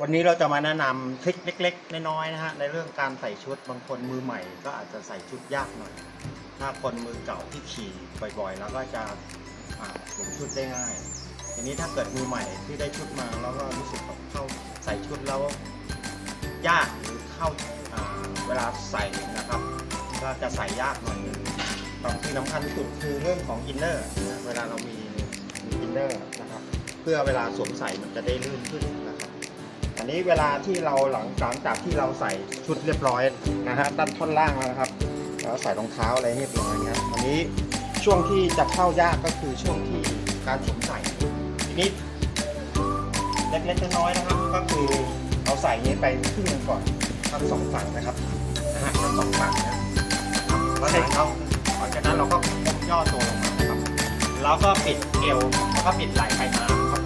วันนี้เราจะมาแนะนำทริคเล็ก ๆ น้อยๆนะฮะในเรื่องการใส่ชุดบางคนมือใหม่ ก็อาจจะใส่ชุดยากหน่อย ถ้าคนมือเก่าที่ขี่บ่อยๆ แล้วก็จะสวมชุดได้ง่ายทีนี้ถ้าเกิดมือใหม่ที่ได้ชุดมาแล้วก็รู้สึกเข้าใส่ชุดแล้วยากหรือเข้าเวลาใส่นะครับ ก็จะใส่ยากหน่อยหนึงตองที่สำคัญที่สุดคือเรื่องของอินเนอร์นะเวลาเรามีมีอินเนอร์นะครับเพื่อเวลาสวมใส่มันจะได้ลื่นขึ้นนะ อันนี้เวลาที่เราหลังหลังจากที่เราใส่ชุดเรียบร้อยนะฮะด้านท่อนล่างแล้วนะครับแล้วใส่รองเท้าอะไรเรียบร้อยนะครับอันนี้ช่วงที่จะเข้ายากก็คือช่วงที่การสวมใส่ทีนี้เล็กๆน้อยๆนะครับ ก็คือเอาใส่นี้ไปครึ่งหนึงก่อนทั้งสองฝั่งนะครับนะฮะทั้งสองฝั่งนะครับแล้วเสร็จแล้วหลังจากนั้นเราก็ก้มย่อตัวลงมาครับแล้วก็ปิดเอวแล้วก็ปิดไหล่ไปมาครับ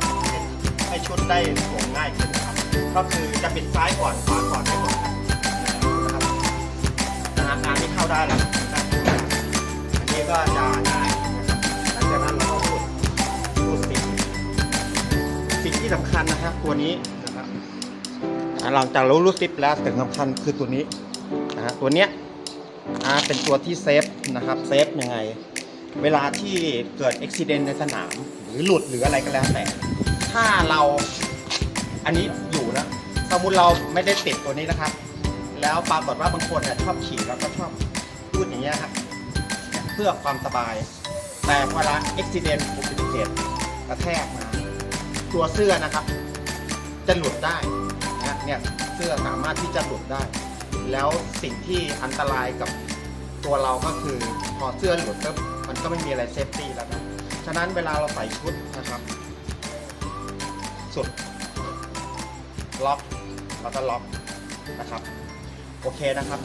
ให้ชุดได้สวมง่ายขึ้น ก็คือจะปิดซ้ายก่อนขวาก่อนไปก่อนนะครับนะฮะการที่เข้าได้แล้วนะครับอันนี้ก็จะง่ายนะครับหลังจากนั้นเราก็รูดรูดสิ่งสิ่งที่สำคัญนะครับตัวนี้นะครับหลังจากเรารูดซิปแล้วสิ่งสำคัญคือตัวนี้นะฮะตัวเนี้ยเป็นตัวที่เซฟนะครับเซฟยังไง เวลาที่เกิดอุบิเหตุในสนาม หรือหลุดหรืออะไรก็แล้วแต่ ถ้าเราอันนี้ สมมติเราไม่ได้ติดตัวนี้นะครับ แล้วปรากฏว่าบางคนเนี่ยชอบขี่แล้วก็ชอบพูดอย่างเงี้ยครับเพื่อความสบาย แต่เวลาอุบิเหตุอุบัติเหตุกระแทกมา ตัวเสื้อนะครับ จะหลุดได้นะเนี่ยเสื้อสามารถที่จะหลุดได้ แล้วสิ่งที่อันตรายกับตัวเราก็คือพอเสื้อหลุดปุ๊บมันก็ไม่มีอะไรเซฟตี้แล้วนะฉะนั้นเวลาเราใส่ชุดนะครับ สุดล็อก แล้วก็ล็อกนะครับ โอเคนะครับ